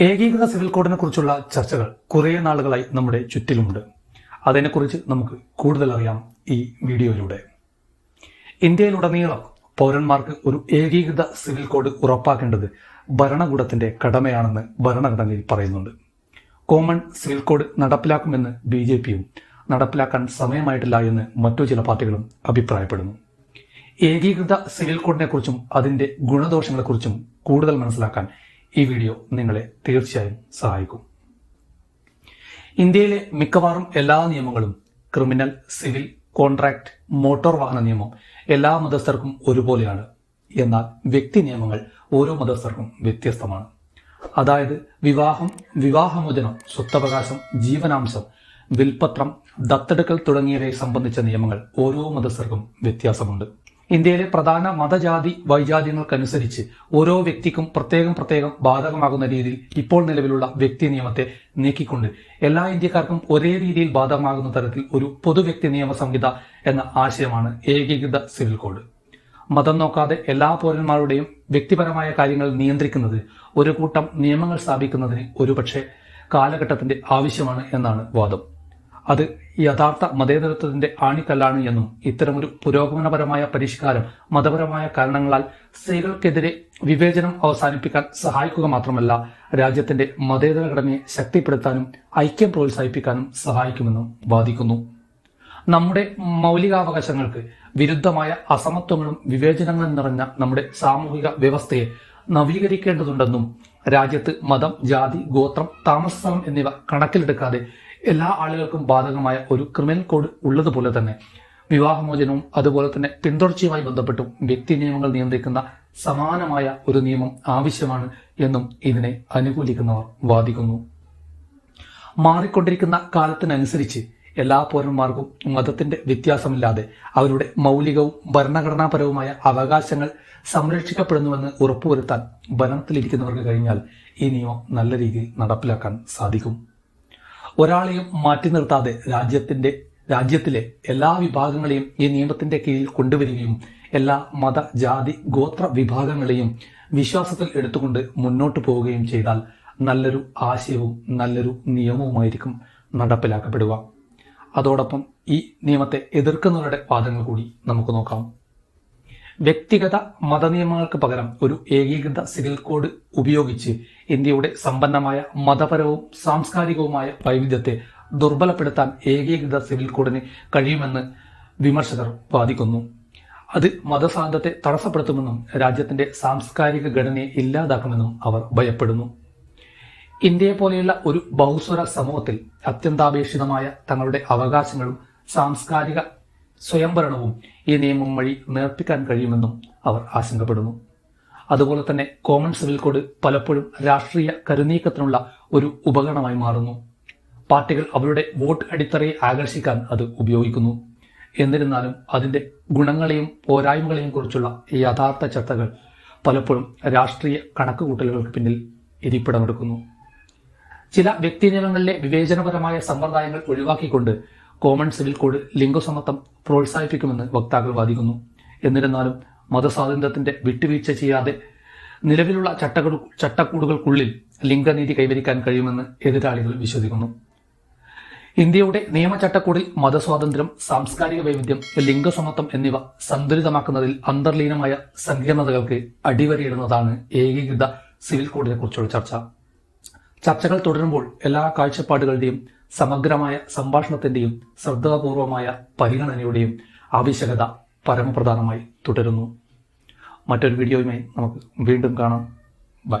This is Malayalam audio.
ഏകീകൃത സിവിൽ കോഡിനെ കുറിച്ചുള്ള ചർച്ചകൾ കുറേ നാളുകളായി നമ്മുടെ ചുറ്റിലുമുണ്ട്. അതിനെക്കുറിച്ച് നമുക്ക് കൂടുതൽ അറിയാം ഈ വീഡിയോയിലൂടെ. ഇന്ത്യയിലുടനീളം പൗരന്മാർക്ക് ഒരു ഏകീകൃത സിവിൽ കോഡ് ഉറപ്പാക്കേണ്ടത് ഭരണകൂടത്തിന്റെ കടമയാണെന്ന് ഭരണഘടനയിൽ പറയുന്നുണ്ട്. കോമൺ സിവിൽ കോഡ് നടപ്പിലാക്കുമെന്ന് ബി ജെ പിയും നടപ്പിലാക്കാൻ സമയമായിട്ടില്ല എന്ന് മറ്റു ചില പാർട്ടികളും അഭിപ്രായപ്പെടുന്നു. ഏകീകൃത സിവിൽ കോഡിനെക്കുറിച്ചും അതിന്റെ ഗുണദോഷങ്ങളെക്കുറിച്ചും കൂടുതൽ മനസ്സിലാക്കാൻ ഈ വീഡിയോ നിങ്ങളെ തീർച്ചയായും സഹായിക്കും. ഇന്ത്യയിലെ മിക്കവാറും എല്ലാ നിയമങ്ങളും ക്രിമിനൽ സിവിൽ കോൺട്രാക്ട് മോട്ടോർ വാഹന നിയമം എല്ലാ മതസ്ഥർക്കും ഒരുപോലെയാണ്. എന്നാൽ വ്യക്തി നിയമങ്ങൾ ഓരോ മതസ്ഥർക്കും വ്യത്യസ്തമാണ്. അതായത് വിവാഹം വിവാഹമോചനം സ്വത്തവകാശം ജീവനാംശം വിൽപത്രം ദത്തെടുക്കൽ തുടങ്ങിയവയെ സംബന്ധിച്ച നിയമങ്ങൾ ഓരോ മതസ്ഥർക്കും വ്യത്യാസമുണ്ട്. ഇന്ത്യയിലെ പ്രധാന മതജാതി വൈജാത്യങ്ങൾക്കനുസരിച്ച് ഓരോ വ്യക്തിക്കും പ്രത്യേകം പ്രത്യേകം ബാധകമാകുന്ന രീതിയിൽ ഇപ്പോൾ നിലവിലുള്ള വ്യക്തി നിയമത്തെ നീക്കിക്കൊണ്ട് എല്ലാ ഇന്ത്യക്കാർക്കും ഒരേ രീതിയിൽ ബാധകമാകുന്ന തരത്തിൽ ഒരു പൊതു വ്യക്തി നിയമ സംഹിത എന്ന ആശയമാണ് ഏകീകൃത സിവിൽ കോഡ്. മതം നോക്കാതെ എല്ലാ പൗരന്മാരുടെയും വ്യക്തിപരമായ കാര്യങ്ങൾ നിയന്ത്രിക്കുന്നത് ഒരു കൂട്ടം നിയമങ്ങൾ സ്ഥാപിക്കുന്നതിന് ഒരുപക്ഷെ കാലഘട്ടത്തിന്റെ ആവശ്യമാണ് എന്നാണ് വാദം. അത് യഥാർത്ഥ മതേതരത്വത്തിന്റെ ആണിക്കല്ലാണ് എന്നും ഇത്തരമൊരു പുരോഗമനപരമായ പരിഷ്കാരം മതപരമായ കാരണങ്ങളാൽ സ്ത്രീകൾക്കെതിരെ വിവേചനം അവസാനിപ്പിക്കാൻ സഹായിക്കുക മാത്രമല്ല രാജ്യത്തിന്റെ മതേതര ഘടനയെ ശക്തിപ്പെടുത്താനും ഐക്യം പ്രോത്സാഹിപ്പിക്കാനും സഹായിക്കുമെന്നും വാദിക്കുന്നു. നമ്മുടെ മൗലികാവകാശങ്ങൾക്ക് വിരുദ്ധമായ അസമത്വങ്ങളും വിവേചനങ്ങളും നിറഞ്ഞ നമ്മുടെ സാമൂഹിക വ്യവസ്ഥയെ നവീകരിക്കേണ്ടതുണ്ടെന്നും രാജ്യത്ത് മതം ജാതി ഗോത്രം താമസസ്ഥലം എന്നിവ കണക്കിലെടുക്കാതെ എല്ലാ ആളുകൾക്കും ബാധകമായ ഒരു ക്രിമിനൽ കോഡ് ഉള്ളതുപോലെ തന്നെ വിവാഹമോചനവും അതുപോലെ തന്നെ പിന്തുടർച്ചയുമായി ബന്ധപ്പെട്ടും വ്യക്തി നിയമങ്ങൾ നിയന്ത്രിക്കുന്ന സമാനമായ ഒരു നിയമം ആവശ്യമാണ് എന്നും ഇതിനെ അനുകൂലിക്കുന്നവർ വാദിക്കുന്നു. മാറിക്കൊണ്ടിരിക്കുന്ന കാലത്തിനനുസരിച്ച് എല്ലാ പൗരന്മാർക്കും മതത്തിന്റെ വ്യത്യാസമില്ലാതെ അവരുടെ മൗലികവും ഭരണഘടനാപരവുമായ അവകാശങ്ങൾ സംരക്ഷിക്കപ്പെടുന്നുവെന്ന് ഉറപ്പുവരുത്താൻ ഭരണത്തിലിരിക്കുന്നവർക്ക് കഴിഞ്ഞാൽ ഈ നിയമം നല്ല രീതിയിൽ നടപ്പിലാക്കാൻ സാധിക്കും. ഒരാളെയും മാറ്റി നിർത്താതെ രാജ്യത്തിന്റെ രാജ്യത്തിലെ എല്ലാ വിഭാഗങ്ങളെയും ഈ നിയമത്തിന്റെ കീഴിൽ കൊണ്ടുവരികയും എല്ലാ മത ജാതി ഗോത്ര വിഭാഗങ്ങളെയും വിശ്വാസത്തിൽ എടുത്തുകൊണ്ട് മുന്നോട്ട് പോവുകയും ചെയ്താൽ നല്ലൊരു ആശയവും നല്ലൊരു നിയമവുമായിരിക്കും നടപ്പിലാക്കപ്പെടുക. അതോടൊപ്പം ഈ നിയമത്തെ എതിർക്കുന്നവരുടെ വാദങ്ങൾ കൂടി നമുക്ക് നോക്കാം. വ്യക്തിഗത മതനിയമങ്ങൾക്ക് പകരം ഒരു ഏകീകൃത സിവിൽ കോഡ് ഉപയോഗിച്ച് ഇന്ത്യയുടെ സമ്പന്നമായ മതപരവും സാംസ്കാരികവുമായ വൈവിധ്യത്തെ ദുർബലപ്പെടുത്താൻ ഏകീകൃത സിവിൽ കോഡിന് കഴിയുമെന്ന് വിമർശകർ വാദിക്കുന്നു. അത് മതസ്വാതന്ത്ര്യത്തെ തടസ്സപ്പെടുത്തുമെന്നും രാജ്യത്തിന്റെ സാംസ്കാരിക ഘടനയെ ഇല്ലാതാക്കുമെന്നും അവർ ഭയപ്പെടുന്നു. ഇന്ത്യയെ പോലെയുള്ള ഒരു ബഹുസ്വര സമൂഹത്തിൽ അത്യന്താപേക്ഷിതമായ തങ്ങളുടെ അവകാശങ്ങളും സാംസ്കാരിക സ്വയംഭരണവും ഈ നിയമം വഴി നേർപ്പിക്കാൻ കഴിയുമെന്നും അവർ ആശങ്കപ്പെടുന്നു. അതുപോലെ തന്നെ കോമൺ സിവിൽ കോഡ് പലപ്പോഴും രാഷ്ട്രീയ കരുനീക്കത്തിനുള്ള ഒരു ഉപകരണമായി മാറുന്നു. പാർട്ടികൾ അവരുടെ വോട്ട് അടിത്തറയെ ആകർഷിക്കാൻ അത് ഉപയോഗിക്കുന്നു. എന്നിരുന്നാലും അതിന്റെ ഗുണങ്ങളെയും പോരായ്മകളെയും കുറിച്ചുള്ള യഥാർത്ഥ ചർച്ചകൾ പലപ്പോഴും രാഷ്ട്രീയ കണക്കുകൂട്ടലുകൾക്ക് പിന്നിൽ ഇരിപ്പിടമെടുക്കുന്നു. ചില വ്യക്തി നിയമങ്ങളിലെ വിവേചനപരമായ സമ്പ്രദായങ്ങൾ ഒഴിവാക്കിക്കൊണ്ട് കോമൺ സിവിൽ കോഡ് ലിംഗസമത്വം പ്രോത്സാഹിപ്പിക്കുമെന്ന് വക്താക്കൾ വാദിക്കുന്നു. എന്നിരുന്നാലും മതസ്വാതന്ത്ര്യത്തിന്റെ വിട്ടുവീഴ്ച ചെയ്യാതെ നിലവിലുള്ള ചട്ടകൾ ചട്ടക്കൂടുകൾക്കുള്ളിൽ ലിംഗനീതി കൈവരിക്കാൻ കഴിയുമെന്ന് എതിരാളികൾ വിശ്വസിക്കുന്നു. ഇന്ത്യയുടെ നിയമചട്ടക്കൂടിൽ മതസ്വാതന്ത്ര്യം സാംസ്കാരിക വൈവിധ്യം ലിംഗസമത്വം എന്നിവ സന്തുലിതമാക്കുന്നതിൽ അന്തർലീനമായ സങ്കീർണതകൾക്ക് അടിവരയിടുന്നതാണ് ഏകീകൃത സിവിൽ കോഡിനെ കുറിച്ചുള്ള ചർച്ച. ചർച്ചകൾ തുടരുമ്പോൾ എല്ലാ കാഴ്ചപ്പാടുകളുടെയും സമഗ്രമായ സംഭാഷണത്തിന്റെയും ശ്രദ്ധാപൂർവമായ പരിഗണനയുടെയും ആവശ്യകത പരമപ്രധാനമായി തുടരുന്നു. മറ്റൊരു വീഡിയോയുമായി നമുക്ക് വീണ്ടും കാണാം. ബൈ.